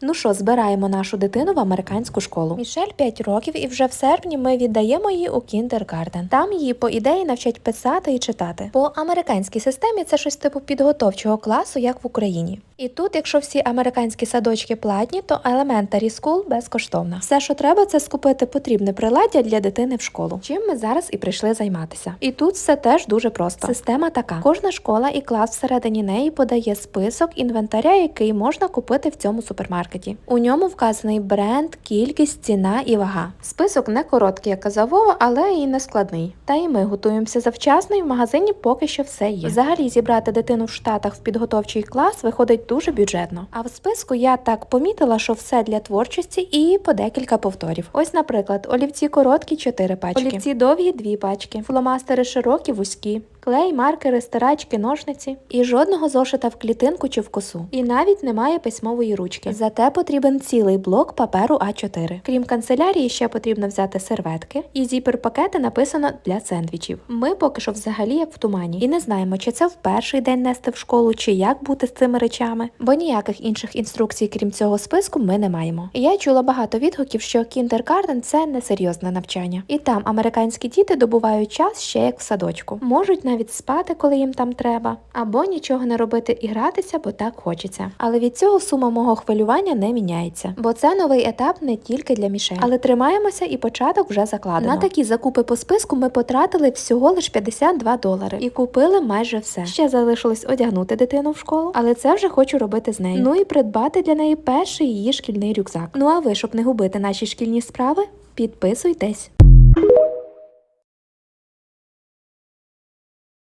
Ну що, збираємо нашу дитину в американську школу. Мішель 5 років, і вже в серпні ми віддаємо її у кіндергарден. Там її по ідеї навчать писати і читати. По американській системі це щось типу підготовчого класу, як в Україні. І тут, якщо всі американські садочки платні, то Elementary School безкоштовна. Все, що треба, це скупити потрібне приладдя для дитини в школу. Чим ми зараз і прийшли займатися. І тут все теж дуже просто. Система така: кожна школа і клас всередині неї подає список інвентаря, який можна купити в цьому супермаркеті. У ньому вказаний бренд, кількість, ціна і вага. Список не короткий, як казав Вова, але і не складний. Та і ми готуємося завчасно, і в магазині поки що все є. Взагалі зібрати дитину в штатах в підготовчий клас виходить дуже бюджетно. А в списку я так помітила, що все для творчості і по декілька повторів. Ось, наприклад, олівці короткі 4 пачки, олівці довгі 2 пачки, фломастери широкі, вузькі. Клей, маркери, стирачки, ножниці і жодного зошита в клітинку чи в косу. І навіть немає письмової ручки. Зате потрібен цілий блок паперу А4. Крім канцелярії, ще потрібно взяти серветки і зіпер-пакети написано для сендвічів. Ми поки що взагалі як в тумані, і не знаємо, чи це в перший день нести в школу, чи як бути з цими речами, бо ніяких інших інструкцій, крім цього списку, ми не маємо. Я чула багато відгуків, що кіндергарден це несерйозне навчання, і там американські діти добувають час ще як в садочку. Можуть навіть спати, коли їм там треба, або нічого не робити і гратися, бо так хочеться. Але від цього сума мого хвилювання не міняється, бо це новий етап не тільки для Мішель. Але тримаємося, і початок вже закладено. На такі закупи по списку ми потратили всього лиш 52 долари і купили майже все. Ще залишилось одягнути дитину в школу, але це вже хочу робити з нею. Ну і придбати для неї перший її шкільний рюкзак. Ну а ви, щоб не губити наші шкільні справи, підписуйтесь.